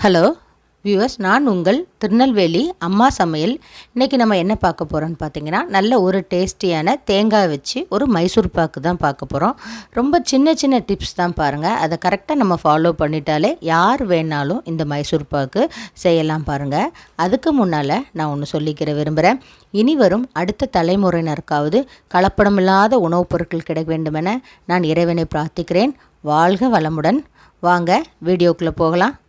Hello viewers நான் உங்கள் திருநெல்வேலி அம்மா சமையல். இன்றைக்கி நம்ம என்ன பார்க்க போகிறோன்னு பார்த்தீங்கன்னா நல்ல ஒரு டேஸ்டியான தேங்காய் வச்சு ஒரு மைசூர் பாக்கு தான் பார்க்க போகிறோம் ரொம்ப சின்ன சின்ன டிப்ஸ் தான் பாருங்கள் அதை கரெக்டாக நம்ம ஃபாலோ பண்ணிட்டாலே யார் வேணாலும் இந்த மைசூர் பாக்கு செய்யலாம் பாருங்கள் அதுக்கு முன்னால் நான் ஒன்று சொல்லிக்கிற விரும்புகிறேன் இனி வரும் அடுத்த தலைமுறையினருக்காவது கலப்படமில்லாத உணவுப் பொருட்கள் கிடைக்க வேண்டுமென நான் இறைவனை பிரார்த்திக்கிறேன். வாழ்க வளமுடன். வாங்க வீடியோக்குள்ளே போகலாம்.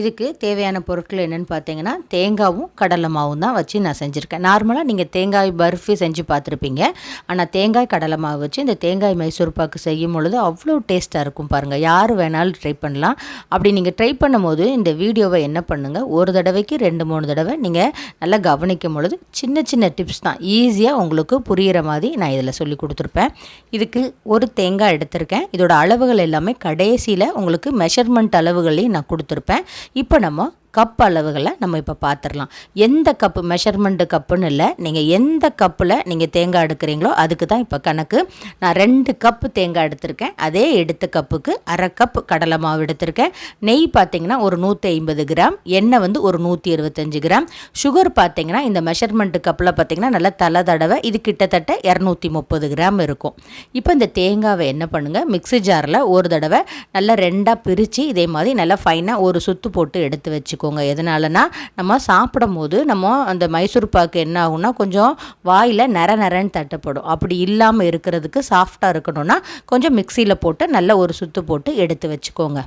இதுக்கு தேவையான பொருட்கள் என்னென்னு பார்த்தீங்கன்னா தேங்காவும் கடலை மாவும் தான் வச்சு நான் செஞ்சுருக்கேன். நார்மலாக நீங்கள் தேங்காய் பர்ஃபி செஞ்சு பார்த்துருப்பீங்க ஆனால் தேங்காய் கடலை மாவு வச்சு இந்த தேங்காய் மைசூர் பாக்கு செய்யும் பொழுது அவ்வளோ டேஸ்ட்டாக இருக்கும் பாருங்கள் யார் வேணாலும் ட்ரை பண்ணலாம். அப்படி நீங்கள் ட்ரை பண்ணும்போது இந்த வீடியோவை என்ன பண்ணுங்கள் ஒரு தடவைக்கு ரெண்டு மூணு தடவை நீங்கள் நல்லா கவனிக்கும் பொழுது சின்ன சின்ன டிப்ஸ் தான். ஈஸியாக உங்களுக்கு புரிகிற மாதிரி நான் இதில் சொல்லி கொடுத்துருப்பேன். இதுக்கு ஒரு தேங்காய் எடுத்திருக்கேன். இதோட அளவுகள் எல்லாமே கடைசியில் உங்களுக்கு மெஷர்மெண்ட் அளவுகளையும் நான் கொடுத்துருப்பேன். இப்போ நம்ம கப் அளவுகளை நம்ம இப்போ பார்த்துடலாம் எந்த கப்பு? மெஷர்மெண்ட்டு கப்புன்னு இல்லை. நீங்கள் எந்த கப்பில் நீங்கள் தேங்காய் எடுக்கிறீங்களோ அதுக்கு தான் இப்போ கணக்கு. நான் ரெண்டு கப்பு தேங்காய் எடுத்திருக்கேன். அதே எடுத்த கப்புக்கு அரை கப் கடலை மாவு எடுத்திருக்கேன். நெய் பார்த்தீங்கன்னா ஒரு நூற்றி ஐம்பது கிராம். எண்ணெய் வந்து ஒரு நூற்றி இருபத்தஞ்சி கிராம். சுகர் பார்த்தீங்கன்னா இந்த மெஷர்மெண்ட்டு கப்பில் பார்த்தீங்கன்னா நல்லா தலை தடவை இது கிட்டத்தட்ட இரநூத்தி முப்பது கிராம் இருக்கும். இப்போ இந்த தேங்காவை என்ன பண்ணுங்கள் மிக்ஸி ஜாரில் ஒரு தடவை நல்லா ரெண்டாக பிரித்து இதே மாதிரி நல்லா ஃபைனாக ஒரு சுத்து போட்டு எடுத்து வச்சுக்கோ வச்சுக்கோங்க. எதனாலனா நம்ம சாப்பிடும் போது நம்ம அந்த மைசூர் பாக்கு என்ன ஆகும்னா கொஞ்சம் வாயில் நர நரன்னு தட்டப்படும். அப்படி இல்லாமல் இருக்கிறதுக்கு சாஃப்டாக இருக்கணும்னா கொஞ்சம் மிக்சியில் போட்டு நல்ல ஒரு சுத்து போட்டு எடுத்து வச்சுக்கோங்க.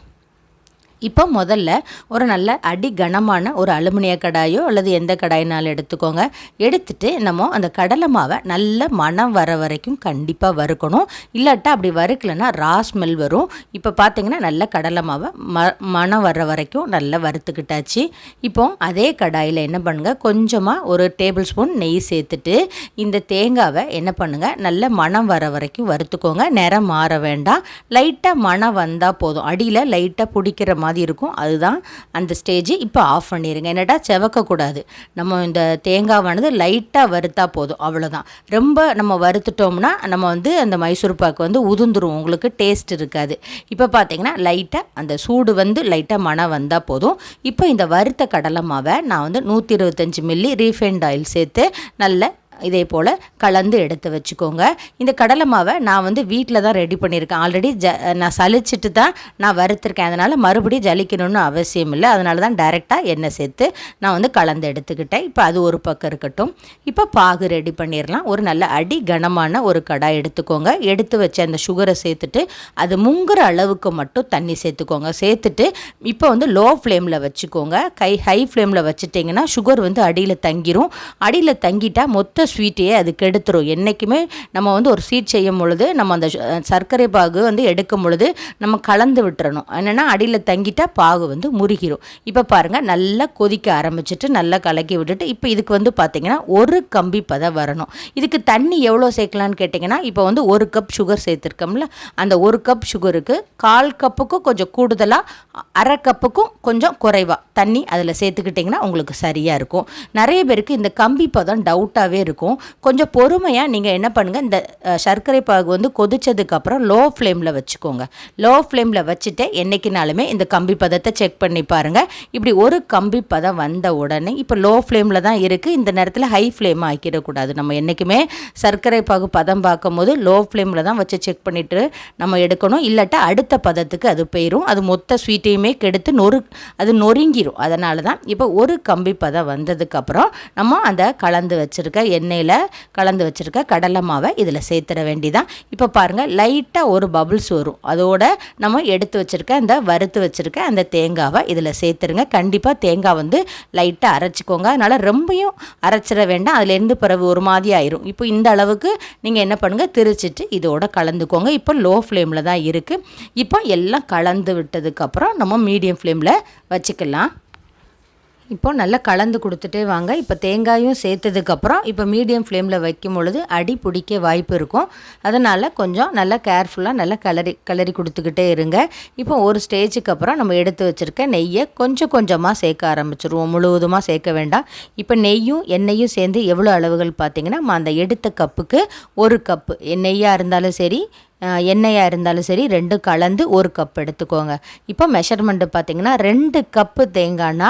இப்போ முதல்ல ஒரு நல்ல அடி கனமான ஒரு அலுமினிய கடாயோ அல்லது எந்த கடாயினாலும் எடுத்துக்கோங்க. எடுத்துட்டு நம்ம அந்த கடலை மாவை நல்ல மனம் வர வரைக்கும் கண்டிப்பாக வறுக்கணும். இல்லாட்டா அப்படி வறுக்கலைன்னா ரா ஸ்மெல் வரும். இப்போ பார்த்தீங்கன்னா நல்ல கடலை மாவை ம மனம் வர்ற வரைக்கும் நல்லா வறுத்துக்கிட்டாச்சு. இப்போ அதே கடாயில் என்ன பண்ணுங்கள் கொஞ்சமாக ஒரு டேபிள் ஸ்பூன் நெய் சேர்த்துட்டு இந்த தேங்காவை என்ன பண்ணுங்கள் நல்ல மனம் வர வரைக்கும் வறுத்துக்கோங்க. நிறம் மாற வேண்டாம். லைட்டாக மனம் வந்தால் போதும். அடியில் லைட்டாக பிடிக்கிற மாதிரி மாதிரி இருக்கும். அதுதான் அந்த ஸ்டேஜ் இப்போ ஆஃப் பண்ணிடுங்க என்னடா செவக்கக்கூடாது நம்ம இந்த தேங்காவானது லைட்டாக வறுத்தா போதும். அவ்வளோதான் ரொம்ப நம்ம வறுத்துட்டோம்னா நம்ம வந்து அந்த மைசூர் பாக்கு வந்து உதுந்துரும் உங்களுக்கு டேஸ்ட் இருக்காது. இப்போ பார்த்தீங்கன்னா லைட்டாக அந்த சூடு வந்து லைட்டாக மனம் வந்தால் போதும். இப்போ இந்த வறுத்த கடலை மாவை நான் வந்து நூற்றி இருபத்தஞ்சி மில்லி ரீஃபைண்ட் ஆயில் சேர்த்து நல்ல இதே போல் கலந்து எடுத்து வச்சுக்கோங்க. இந்த கடலை மாவை நான் வந்து வீட்டில் தான் ரெடி பண்ணியிருக்கேன். ஆல்ரெடி ஜ நான் சலிச்சிட்டு தான் நான் வறுத்துருக்கேன். அதனால் மறுபடியும் ஜலிக்கணும்னு அவசியம் இல்லை. அதனால தான் டைரெக்டாக எண்ணெய் சேர்த்து நான் வந்து கலந்து எடுத்துக்கிட்டேன். இப்போ அது ஒரு பக்கம் இருக்கட்டும். இப்போ பாகு ரெடி பண்ணிடலாம் ஒரு நல்ல அடி கனமான ஒரு கடாய் எடுத்துக்கோங்க. எடுத்து வச்ச அந்த சுகரை சேர்த்துட்டு அது முங்குற அளவுக்கு மட்டும் தண்ணி சேர்த்துக்கோங்க. சேர்த்துட்டு இப்போ வந்து லோ ஃப்ளேமில் வச்சுக்கோங்க. கை ஹை ஃப்ளேமில் வச்சுட்டிங்கன்னா சுகர் வந்து அடியில் தங்கிரும். அடியில் தங்கிட்டால் மொத்த ஸ்வீட்டையே அது கெடுத்துரும். என்றைக்குமே நம்ம வந்து ஒரு ஸ்வீட் செய்யும் பொழுது நம்ம அந்த சர்க்கரை பாகு வந்து எடுக்கும் பொழுது நம்ம கலந்து விட்டுறணும். என்னென்னா அடியில் தங்கிட்டால் பாகு வந்து முருகிரும். இப்போ பாருங்கள் நல்லா கொதிக்க ஆரம்பிச்சிட்டு நல்லா கலக்கி விட்டுட்டு இப்போ இதுக்கு வந்து பார்த்திங்கன்னா ஒரு கம்பி பதம் வரணும். இதுக்கு தண்ணி எவ்வளோ சேர்க்கலான்னு கேட்டிங்கன்னா இப்போ வந்து ஒரு கப் சுகர் சேர்த்துருக்கோம்ல அந்த ஒரு கப் சுகருக்கு கால் கப்புக்கும் கொஞ்சம் கூடுதலாக அரை கப்புக்கும் கொஞ்சம் குறைவாக தண்ணி அதில் சேர்த்துக்கிட்டிங்கன்னா உங்களுக்கு சரியாக இருக்கும். நிறைய பேருக்கு இந்த கம்பி பதம் டவுட்டாகவே இருக்கும். இருக்கும். கொஞ்சம் பொறுமையாக நீங்கள் என்ன பண்ணுங்கள் இந்த சர்க்கரை பாகு வந்து கொதிச்சதுக்கப்புறம் லோ ஃப்ளேமில் வச்சுக்கோங்க லோ ஃப்ளேமில் வச்சுட்டு என்றைக்குனாலுமே இந்த கம்பி பதத்தை செக் பண்ணி பாருங்கள் இப்படி ஒரு கம்பி பதம் வந்த உடனே இப்போ லோ ஃப்ளேமில் தான் இருக்குது இந்த நேரத்தில் ஹை ஃப்ளேம் ஆக்கிடக்கூடாது. நம்ம என்றைக்குமே சர்க்கரை பாகு பதம் பார்க்கும்போது லோ ஃப்ளேமில் தான் வச்சு செக் பண்ணிவிட்டு நம்ம எடுக்கணும். இல்லாட்டா அடுத்த பதத்துக்கு அது போயிடும் அது மொத்த ஸ்வீட்டையுமே கெடுத்து நொறு அது நொறுங்கிடும் அதனால தான் இப்போ ஒரு கம்பி பதம் வந்ததுக்கப்புறம் நம்ம அந்த கலந்து வச்சுருக்க எண்ணெய் எண்ணெயில் கலந்து வச்சுருக்க கடலை மாவை இதில் சேர்த்துட வேண்டிதான். இப்போ பாருங்கள் லைட்டாக ஒரு பபுள்ஸ் வரும். அதோட நம்ம எடுத்து வச்சுருக்க அந்த வறுத்து வச்சுருக்க அந்த தேங்காவை இதில் சேர்த்துருங்க. கண்டிப்பாக தேங்காய் வந்து லைட்டாக அரைச்சிக்கோங்க. அதனால் ரொம்பையும் அரைச்சிட வேண்டாம். அதுலேருந்து பிறகு ஒரு மாதிரி ஆயிரும். இப்போ இந்த அளவுக்கு நீங்கள் என்ன பண்ணுங்கள் திரிச்சிட்டு இதோட கலந்துக்கோங்க. இப்போ லோ ஃப்ளேமில் தான் இருக்குது இப்போ எல்லாம் கலந்து விட்டதுக்கப்புறம் நம்ம மீடியம் ஃப்ளேமில் வச்சுக்கலாம். இப்போ நல்லா கலந்து கொடுத்துட்டே வாங்க. இப்போ தேங்காயும் சேர்த்ததுக்கப்புறம் இப்போ மீடியம் ஃப்ளேமில் வைக்கும் பொழுது அடி பிடிக்க வாய்ப்பு இருக்கும். அதனால் கொஞ்சம் நல்லா கேர்ஃபுல்லாக நல்லா கலரி கலரி கொடுத்துக்கிட்டே இருங்க. இப்போ ஒரு ஸ்டேஜுக்கு அப்புறம் நம்ம எடுத்து வச்சுருக்க நெய்யை கொஞ்சம் கொஞ்சமாக சேர்க்க ஆரம்பிச்சிருவோம். முழுவதுமாக சேர்க்க வேண்டாம். இப்போ நெய்யும் எண்ணெயும் சேர்ந்து எவ்வளோ அளவுகள் பார்த்திங்கன்னா நம்ம அந்த எடுத்த கப்புக்கு ஒரு கப்பு. நெய்யாக இருந்தாலும் சரி எண்ணெயாக இருந்தாலும் சரி ரெண்டும் கலந்து ஒரு கப் எடுத்துக்கோங்க. இப்போ மெஷர்மெண்ட்டு பார்த்தீங்கன்னா ரெண்டு கப்பு தேங்காய்னா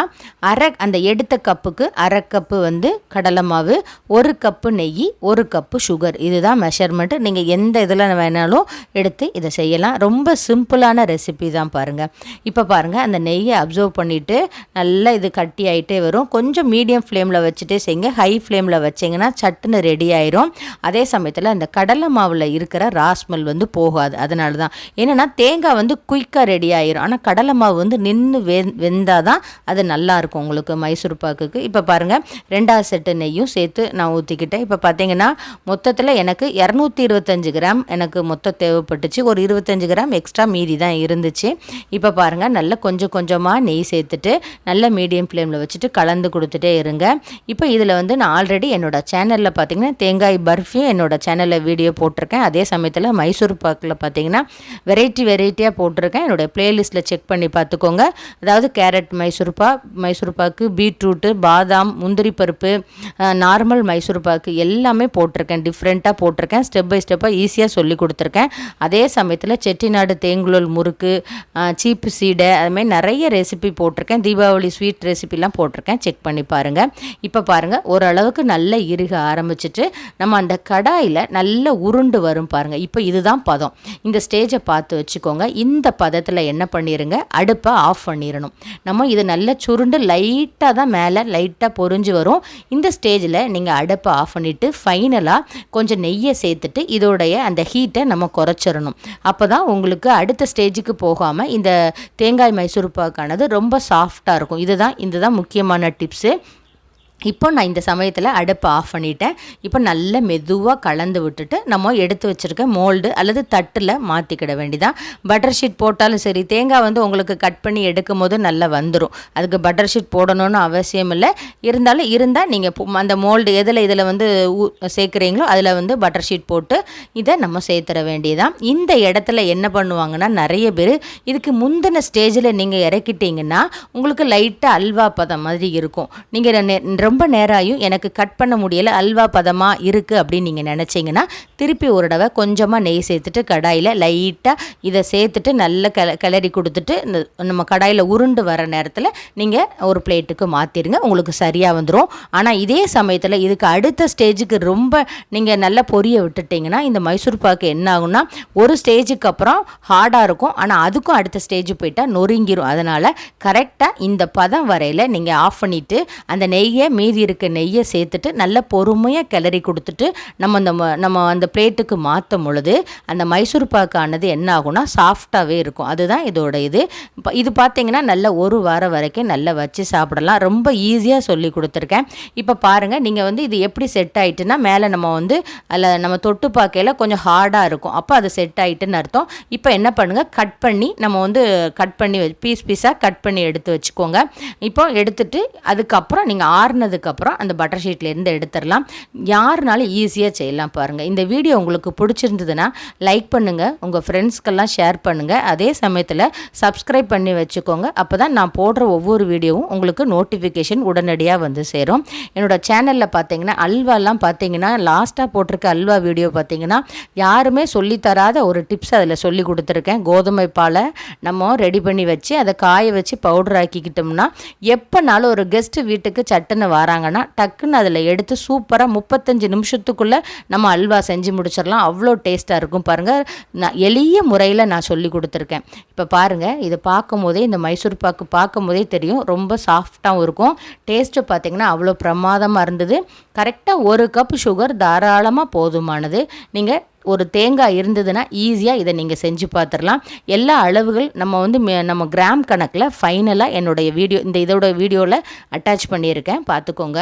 அரை அந்த எடுத்த கப்புக்கு அரை கப்பு வந்து கடலை மாவு ஒரு கப்பு நெய் ஒரு கப்பு சுகர் இதுதான் மெஷர்மெண்ட்டு நீங்கள் எந்த இதில் வேணாலும் எடுத்து இதை செய்யலாம். ரொம்ப சிம்பிளான ரெசிபி தான் பாருங்கள் இப்போ பாருங்கள் அந்த நெய்யை அப்சர்வ் பண்ணிவிட்டு நல்லா இது கட்டி ஆகிட்டே வரும். கொஞ்சம் மீடியம் ஃப்ளேமில் வச்சுட்டே செய்யுங்க. ஹை ஃப்ளேமில் வச்சிங்கன்னா சட்டுன்னு ரெடி ஆயிரும். அதே சமயத்தில் அந்த கடலை மாவில் இருக்கிற ராஸ்மல் வந்து போகாது. அதனால தான் என்னென்னா தேங்காய் வந்து குயிக்காக ரெடி ஆயிரும். ஆனால் கடலை மாவு வந்து நின்று வெ வெந்தால் தான் அது நல்லாயிருக்கும் உங்களுக்கு மைசூர் பாக்குக்கு. இப்போ பாருங்கள் ரெண்டாவது செட்டு நெய்யும் சேர்த்து நான் ஊற்றிக்கிட்டேன் இப்போ பார்த்தீங்கன்னா மொத்தத்தில் எனக்கு இரநூத்தி இருபத்தஞ்சு கிராம் எனக்கு மொத்தம் தேவைப்பட்டுச்சு. ஒரு இருபத்தஞ்சு கிராம் எக்ஸ்ட்ரா மீதி தான் இருந்துச்சு. இப்போ பாருங்கள் நல்லா கொஞ்சம் கொஞ்சமாக நெய் சேர்த்துட்டு நல்ல மீடியம் ஃப்ளேமில் வச்சுட்டு கலந்து கொடுத்துட்டே இருங்க. இப்போ இதில் வந்து நான் ஆல்ரெடி என்னோடய சேனலில் பார்த்தீங்கன்னா தேங்காய் பர்ஃபியும் என்னோடய சேனலில் வீடியோ போட்டிருக்கேன். அதே சமயத்தில் மைசூர் பாக்கில் பார்த்தீங்கன்னா வெரைட்டி வெரைட்டியாக போட்டிருக்கேன். என்னுடைய ப்ளேலிஸ்ட்டில் செக் பண்ணி பார்த்துக்கோங்க அதாவது கேரட் மைசூர் பாக் மைசூர் பாக்கு பீட்ரூட்டு பாதாம் முந்திரி பருப்பு நார்மல் மைசூர் பாக்கு எல்லாமே போட்டிருக்கேன். டிஃப்ரெண்ட்டாக போட்டிருக்கேன். ஸ்டெப் பை ஸ்டெப்பாக ஈஸியாக சொல்லி கொடுத்துருக்கேன். அதே சமயத்தில் செட்டிநாடு தேங்குழல் முறுக்கு சீப்பு சீடை அதுமாதிரி நிறைய ரெசிபி போட்டிருக்கேன். தீபாவளி ஸ்வீட் ரெசிபிலாம் போட்டிருக்கேன். செக் பண்ணி பாருங்கள் இப்போ பாருங்கள் ஓரளவுக்கு நல்லா இறுக ஆரம்பிச்சிட்டு நம்ம அந்த கடாயில் நல்ல உருண்டு வரும் பாருங்கள் இப்போ இதுதான் பதம். இந்த ஸ்டேஜை பார்த்து வச்சுக்கோங்க. இந்த பதத்தில் என்ன பண்ணிடுங்க அடுப்பை ஆஃப் பண்ணிடணும் நம்ம இது நல்லா சுருண்டு லைட்டாக தான் மேலே லைட்டாக பொறிஞ்சு வரும். இந்த ஸ்டேஜில் நீங்கள் அடுப்பை ஆஃப் பண்ணிவிட்டு ஃபைனலாக கொஞ்சம் நெய்யை சேர்த்துட்டு இதோடைய அந்த ஹீட்டை நம்ம குறைச்சிடணும் அப்போ தான் உங்களுக்கு அடுத்த ஸ்டேஜுக்கு போகாமல் இந்த தேங்காய் மைசூர் பாக்கானது ரொம்ப சாஃப்டாக இருக்கும். இதுதான் இதுதான் முக்கியமான டிப்ஸு இப்போ நான் இந்த சமயத்தில் அடுப்பை ஆஃப் பண்ணிட்டேன். இப்போ நல்ல மெதுவாக கலந்து விட்டுட்டு நம்ம எடுத்து வச்சுருக்க மோல்டு அல்லது தட்டில் மாற்றிக்கிட வேண்டிதான் பட்டர் ஷீட் போட்டாலும் சரி தேங்காய் வந்து உங்களுக்கு கட் பண்ணி எடுக்கும் போது நல்லா வந்துடும் அதுக்கு பட்டர் ஷீட் போடணும்னு அவசியம் இல்லை. இருந்தாலும் இருந்தால் நீங்கள் அந்த மோல்டு எதில் இதில் வந்து சேர்க்குறீங்களோ அதில் வந்து பட்டர் ஷீட் போட்டு இதை நம்ம சேர்த்துற வேண்டியதான் இந்த இடத்துல என்ன பண்ணுவாங்கன்னா நிறைய பேர் இதுக்கு முந்தின ஸ்டேஜில் நீங்கள் இறக்கிட்டீங்கன்னா உங்களுக்கு லைட்டாக அல்வா பதம் மாதிரி இருக்கும். நீங்கள் ரொம்ப நேரம் ஆயும் எனக்கு கட் பண்ண முடியலை. அல்வா பதமாக இருக்குது அப்படின்னு நீங்கள் நினச்சிங்கன்னா திருப்பி ஒரு தடவை கொஞ்சமாக நெய் சேர்த்துட்டு கடாயில் லைட்டாக இதை சேர்த்துட்டு நல்ல கிள கிளறி கொடுத்துட்டு நம்ம கடாயில் உருண்டு வர நேரத்தில் நீங்கள் ஒரு பிளேட்டுக்கு மாற்றிடுங்க உங்களுக்கு சரியாக வந்துடும் ஆனால் இதே சமயத்தில் இதுக்கு அடுத்த ஸ்டேஜுக்கு ரொம்ப நீங்கள் நல்லா பொரிய விட்டுட்டிங்கன்னா இந்த மைசூர் பாக்கு என்ன ஆகும்னா ஒரு ஸ்டேஜுக்கு அப்புறம் ஹார்டாக இருக்கும். ஆனால் அதுக்கும் அடுத்த ஸ்டேஜ் போயிட்டால் நொறுங்கிடும் அதனால் கரெக்டாக இந்த பதம் வரையில் நீங்கள் ஆஃப் பண்ணிவிட்டு அந்த நெய்யை மீதி இருக்க நெய்யை சேர்த்துட்டு நல்ல பொறுமையாக கிளறி கொடுத்துட்டு நம்ம அந்த நம்ம அந்த பிளேட்டுக்கு மாற்றும் பொழுது அந்த மைசூர் பாக்கானது என்ன ஆகும்னா சாஃப்டாகவே இருக்கும். அதுதான் இதோட இது. இது பார்த்தீங்கன்னா நல்ல ஒரு வாரம் வரைக்கும் நல்லா வச்சு சாப்பிடலாம். ரொம்ப ஈஸியாக சொல்லி கொடுத்துருக்கேன். இப்போ பாருங்கள் நீங்கள் வந்து இது எப்படி செட் ஆகிட்டுன்னா மேலே நம்ம வந்து அதில் நம்ம தொட்டு பார்க்கையில் கொஞ்சம் ஹார்டாக இருக்கும். அப்போ அது செட் ஆகிட்டுன்னு அர்த்தம். இப்போ என்ன பண்ணுங்கள் கட் பண்ணி நம்ம வந்து கட் பண்ணி பீஸ் பீஸாக கட் பண்ணி எடுத்து வச்சுக்கோங்க. இப்போ எடுத்துட்டு அதுக்கப்புறம் நீங்கள் ஆறுன ஆறுனதுக்கப்புறம் அந்த பட்டர் ஷீட்லேருந்து எடுத்துடலாம். யாருனாலும் ஈஸியாக செய்யலாம் பாருங்கள் இந்த வீடியோ உங்களுக்கு பிடிச்சிருந்ததுன்னா லைக் பண்ணுங்கள் உங்கள் ஃப்ரெண்ட்ஸ்க்கெல்லாம் ஷேர் பண்ணுங்கள் அதே சமயத்தில் சப்ஸ்கிரைப் பண்ணி வச்சுக்கோங்க. அப்போ தான் நான் போடுற ஒவ்வொரு வீடியோவும் உங்களுக்கு நோட்டிஃபிகேஷன் உடனடியாக வந்து சேரும். என்னோடய சேனலில் பார்த்தீங்கன்னா அல்வாலாம் பார்த்தீங்கன்னா லாஸ்ட்டாக போட்டிருக்க அல்வா வீடியோ பார்த்தீங்கன்னா யாருமே சொல்லித்தராத ஒரு டிப்ஸ் அதில் சொல்லி கொடுத்துருக்கேன். கோதுமை பாலை நம்ம ரெடி பண்ணி வச்சு அதை காய வச்சு பவுடர் ஆக்கிக்கிட்டோம்னா எப்போனாலும் ஒரு கெஸ்ட்டு வீட்டுக்கு சட்டுன்னு வராங்கன்னா டக்குன்னு அதில் எடுத்து சூப்பராக முப்பத்தஞ்சு நிமிஷத்துக்குள்ளே நம்ம அல்வா செஞ்சு முடிச்சிடலாம். அவ்வளோ டேஸ்ட்டாக இருக்கும் பாருங்கள் நான் எளிய முறையில் நான் சொல்லி கொடுத்துருக்கேன். இப்போ பாருங்கள் இதை பார்க்கும் போதே இந்த மைசூர் பாக்கு பார்க்கும் போதே தெரியும். ரொம்ப சாஃப்டாகவும் இருக்கும். டேஸ்ட்டு பார்த்திங்கன்னா அவ்வளோ பிரமாதமாக இருந்தது. கரெக்டாக ஒரு கப் சுகர் தாராளமாக போதுமானது. நீங்கள் ஒரு தேங்காய் இருந்ததுன்னா ஈஸியாக இதை நீங்கள் செஞ்சு பார்த்துடலாம் எல்லா அளவுகள் நம்ம வந்து நம்ம கிராம் கணக்கில் ஃபைனலாக என்னுடைய வீடியோ இந்த இதோட வீடியோவில் அட்டாச் பண்ணியிருக்கேன். பார்த்துக்கோங்க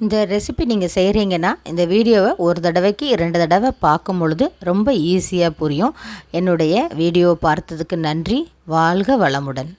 இந்த ரெசிபி நீங்கள் செய்கிறீங்கன்னா இந்த வீடியோவை ஒரு தடவைக்கு ரெண்டு தடவை பார்க்கும் பொழுது ரொம்ப ஈஸியாக புரியும். என்னுடைய வீடியோ பார்த்ததுக்கு நன்றி. வாழ்க வளமுடன்.